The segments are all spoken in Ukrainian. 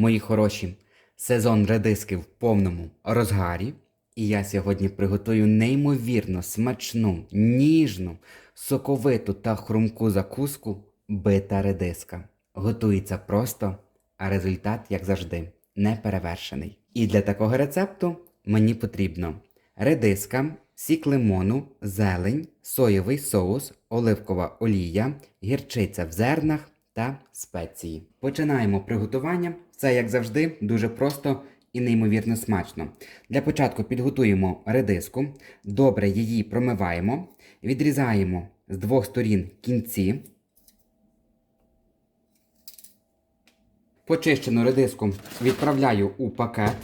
Мої хороші, сезон редиски в повному розгарі, і я сьогодні приготую неймовірно смачну, ніжну, соковиту та хрумку закуску бита редиска. Готується просто, а результат, як завжди, неперевершений. І для такого рецепту мені потрібно редиска, сік лимону, зелень, соєвий соус, оливкова олія, гірчиця в зернах та спеції. Починаємо приготування. Все як завжди, дуже просто і неймовірно смачно. Для початку підготуємо редиску, добре її промиваємо, відрізаємо з двох сторін кінці. Почищену редиску відправляю у пакет,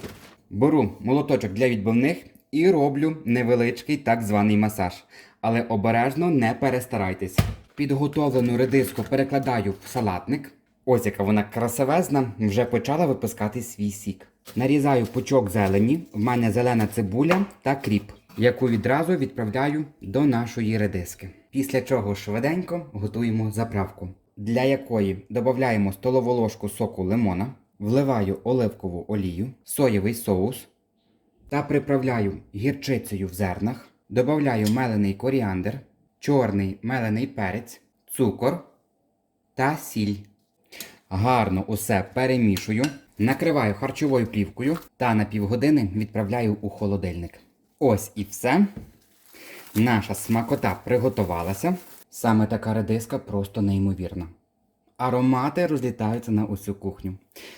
беру молоточок для відбивних і роблю невеличкий так званий масаж. Але обережно не перестарайтесь. Підготовлену редиску перекладаю в салатник. Ось яка вона красивезна, вже почала випускати свій сік. Нарізаю пучок зелені, в мене зелена цибуля та кріп, яку відразу відправляю до нашої редиски. Після чого швиденько готуємо заправку, для якої додаємо столову ложку соку лимона, вливаю оливкову олію, соєвий соус та приправляю гірчицею в зернах, додаю мелений коріандр, чорний мелений перець, цукор та сіль. Гарно усе перемішую, накриваю харчовою плівкою та на півгодини відправляю у холодильник. Ось і все. Наша смакота приготувалася. Саме така редиска просто неймовірна. Аромати розлітаються на усю кухню.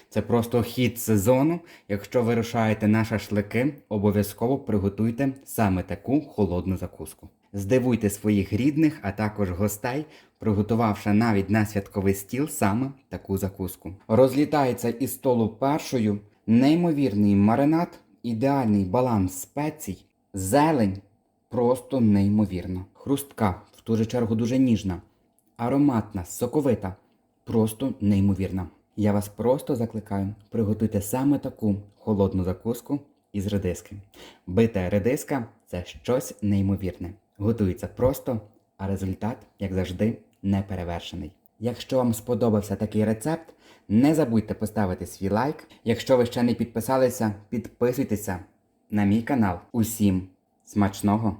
Це просто хід сезону. Якщо ви рушаєте на шашлики, обов'язково приготуйте саме таку холодну закуску. Здивуйте своїх рідних, а також гостей, приготувавши навіть на святковий стіл саме таку закуску. Розлітається із столу першою неймовірний маринад, ідеальний баланс спецій, зелень просто неймовірно. Хрустка, в ту же чергу дуже ніжна, ароматна, соковита, просто неймовірна. Я вас просто закликаю, приготуйте саме таку холодну закуску із редиски. Бита редиска це щось неймовірне. Готується просто, а результат, як завжди, неперевершений. Якщо вам сподобався такий рецепт, не забудьте поставити свій лайк. Якщо ви ще не підписалися, підписуйтеся на мій канал. Усім смачного!